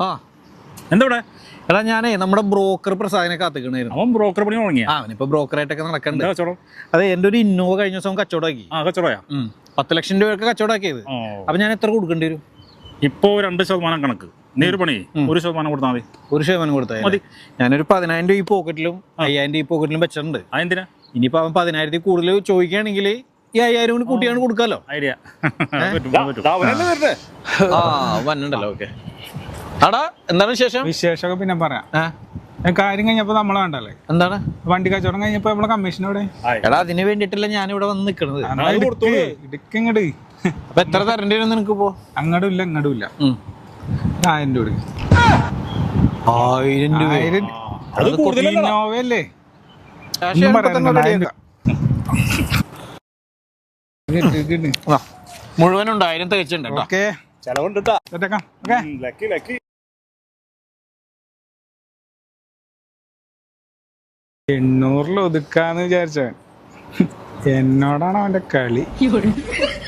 ആ. എന്തവിടെ? എടാ ഞാനേ നമ്മുടെ ബ്രോക്കർ പ്രസാദിനെ കാത്തിക്കണായിരുന്നു. അവൻ ബ്രോക്കർ പണി തുടങ്ങിയ? ആ അവനിപ്പോ ബ്രോക്കറായിട്ടൊക്കെ ആയിട്ടൊക്കെ നടക്കണ്ട് അതെ എന്റെ ഒരു ഇന്നോവ കഴിഞ്ഞ ദിവസം കച്ചവടമാക്കി. ആ കച്ചവടമാ. പത്ത് ലക്ഷം രൂപയൊക്കെ കച്ചവടമാക്കിയത്. അപ്പൊ ഞാൻ എത്ര കൊടുക്കേണ്ടി വരും? ഇപ്പോ രണ്ട് ശതമാനം കണക്ക്. നീ ഒരു പണി ഒരു ശതമാനം കൊടുത്താൽ മതി. ഒരു ശതമാനം കൊടുത്താൽ മതി. ഞാനൊരു പതിനായിരം രൂപ ഈ പോക്കറ്റിലും അയ്യായിരം രൂപ ഈ പോക്കറ്റിലും വെച്ചിട്ടുണ്ട്. അതെന്തിനാ? ഇനിയിപ്പോ അവൻ പതിനായിരത്തിൽ കൂടുതൽ ചോദിക്കുകയാണെങ്കിൽ ഈ അയ്യായിരം കൂടി കൂട്ടിയാണ് കൊടുക്കാലോ? ഐഡിയ. പറ്റും പറ്റും ആ വന്നിണ്ടല്ലോ ഓക്കെ. ആടാ എന്താണ് വിശേഷം? വിശേഷമൊക്കെ പിന്നെ പറയാം. കാര്യം കഴിഞ്ഞപ്പോ നമ്മളെ വേണ്ടല്ലേ എന്താണ്? വണ്ടി കച്ചവടം കഴിഞ്ഞപ്പോ നമ്മളെ കമ്മീഷൻ എവിടെ? എടാ അതിന് വേണ്ടിട്ടല്ല ഞാൻ ഇവിടെ വന്ന് നിക്കണത്. ഇടുക്കിങ്ങട് അപ്പൊ എത്ര തരേണ്ടി വരും നിനക്ക് പോ അങ്ങടും ഇല്ല ഇങ്ങടും ഇല്ല. ആയിരം രൂപ. ആയിരം രൂപ ആയിരം മുഴുവൻ ഉണ്ട് ആയിരം തികച്ചുണ്ട് കേട്ടോ. ഓക്കേ. ചെലവുണ്ട് ട്ടാ. സെറ്റാക്കാം ഓക്കേ. Lucky lucky. എണ്ണൂറിൽ ഒതുക്കാന്ന് വിചാരിച്ചവൻ. എന്നോടാണ് അവന്റെ കളി.